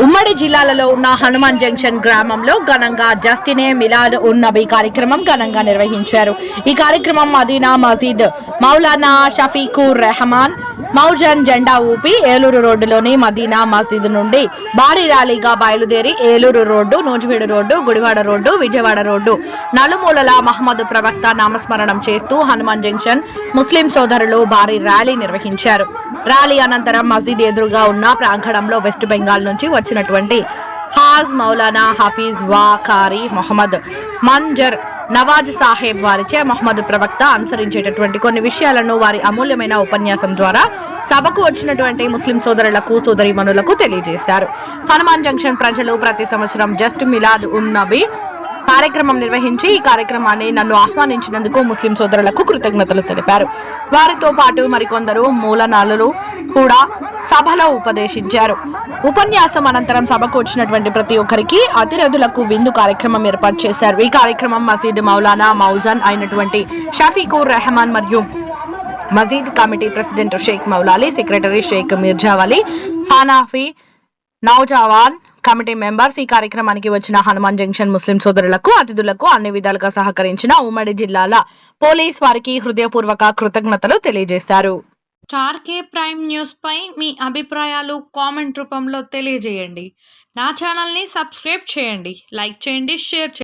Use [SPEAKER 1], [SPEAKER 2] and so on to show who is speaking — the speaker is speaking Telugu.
[SPEAKER 1] ఉమ్మడి జిల్లాలలో ఉన్న హనుమాన్ జంక్షన్ గ్రామంలో ఘనంగా జస్టినే మిలాద్ ఉన్నబీ కార్యక్రమం ఘనంగా నిర్వహించారు. ఈ కార్యక్రమం మదీనా మసీద్ మౌలానా షఫీకు రెహమాన్ మౌజన్ జెండా ఊపి ఏలూరు రోడ్డులోని మదీనా మసీద్ నుండి భారీ ర్యాలీగా బయలుదేరి Eluru road Nuzvid road Gudivada road Vijayawada road నలుమూలల మహమ్మద్ ప్రవక్త నామస్మరణం చేస్తూ హనుమాన్ జంక్షన్ ముస్లిం సోదరులు భారీ ర్యాలీ నిర్వహించారు. ర్యాలీ అనంతరం మసీద్ ఎదురుగా ఉన్న ప్రాంగణంలో వెస్ట్ బెంగాల్ నుంచి వచ్చినటువంటి హాజ్ మౌలానా హఫీజ్ వా కారీ మొహమ్మద్ మంజర్ నవాజ్ సాహెబ్ వారిచే మహమ్మద్ ప్రవక్త అనుసరించేటటువంటి కొన్ని విషయాలను వారి అమూల్యమైన ఉపన్యాసం ద్వారా సభకు వచ్చినటువంటి ముస్లిం సోదరులకు సోదరిమణులకు తెలియజేశారు. హనుమాన్ జంక్షన్ ప్రజలు ప్రతి సంవత్సరం జస్ట్ మిలాద్ ఉన్నబీ కార్యక్రమం నిర్వహించి ఈ కార్యక్రమాన్ని నన్ను ఆహ్వానించినందుకు ముస్లిం సోదరులకు కృతజ్ఞతలు తెలిపారు. వారితో పాటు మరికొందరు మూలనాలు కూడా సభలో ఉపదేశించారు. ఉపన్యాసం అనంతరం సభకు వచ్చినటువంటి ప్రతి ఒక్కరికి అతిరథులకు విందు కార్యక్రమం ఏర్పాటు చేశారు. ఈ కార్యక్రమం మసీద్ మౌలానా మౌజన్ అయినటువంటి షఫీకూర్ రెహమాన్ మరియు మజీద్ committee president Shaik Moulali secretary Shaik Mirzavali Hanafi Naujawan committee members ఈ కార్యక్రమానికి వచ్చిన హనుమాన్ జంక్షన్ ముస్లిం సోదరులకు అతిథులకు అన్ని విధాలుగా సహకరించిన ఉమ్మడి జిల్లాల పోలీస్ వారికి హృదయపూర్వక కృతజ్ఞతలు తెలియజేశారు.
[SPEAKER 2] స్టార్ కే ప్రైమ్ న్యూస్పై మీ అభిప్రాయాలు కామెంట్ రూపంలో తెలియజేయండి. నా ఛానల్ని సబ్స్క్రైబ్ చేయండి లైక్ చేయండి షేర్ చేయండి.